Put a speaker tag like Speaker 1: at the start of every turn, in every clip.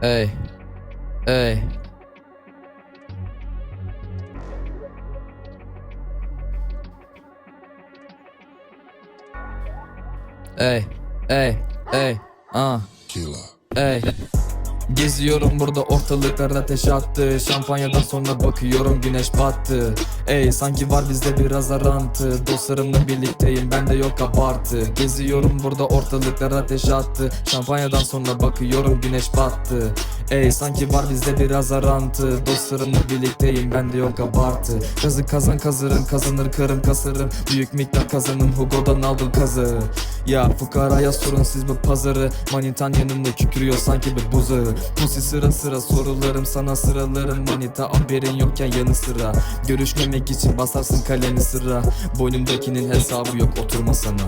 Speaker 1: Ey. Ey. Ey. Ey. Ey. Ah.
Speaker 2: Killer.
Speaker 1: Ey Geziyorum burada ortalıklar ateş attı. Şampanyadan sonra bakıyorum güneş battı. Ey sanki var bizde biraz arantı. Dostlarımla birlikteyim bende yok abartı. Geziyorum burada ortalıklar ateş attı. Şampanyadan sonra bakıyorum güneş battı Ey sanki var bizde biraz arantı. Dostlarımla birlikteyim bende yok abartı. Kazı kazan kazırım kazanır karım kasarım Büyük miktar kazanın Hugo'dan aldım kazı. Ya fukaraya sorun siz bu pazarı. Manitan yanında kükürüyor sanki bir buzağı Pusi sıra sıra sorularım sana sıralarım. Manita haberin yokken yanı sıra. Görüşmemek için basarsın kalemi sıra. Boynumdakinin hesabı yok oturma sana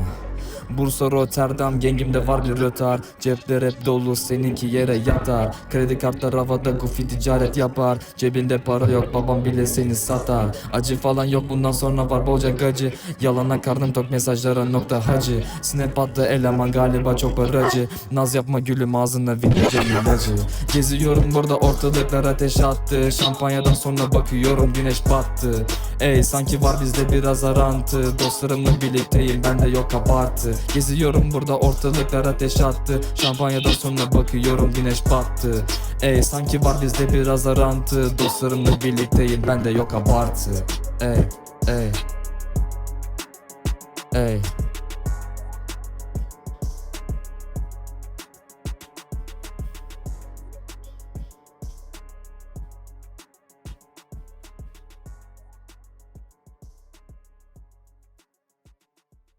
Speaker 1: Bursa Rotterdam gengimde var bir rötar. Cepler hep dolu seninki yere yatar. Kredi kartlar havada gufi ticaret yapar. Cebinde para yok babam bile seni satar. Acı falan yok bundan sonra var bolca gacı. Yalana karnım tok mesajlara nokta hacı. Snap attı eleman galiba çok paracı Naz yapma gülüm ağzına vinece ilacı. Geziyorum burada ortalıklar ateş attı. Şampanyadan sonra bakıyorum güneş battı. Ey sanki var bizde biraz arantı. Dostlarımla birlikteyim bende yok abartı Geziyorum burada ortalıklar ateş attı. Şampanyadan sonra bakıyorum güneş battı. Ey sanki var bizde biraz arantı. Dostlarımla birlikteyim bende yok abartı. Ey ey. Ey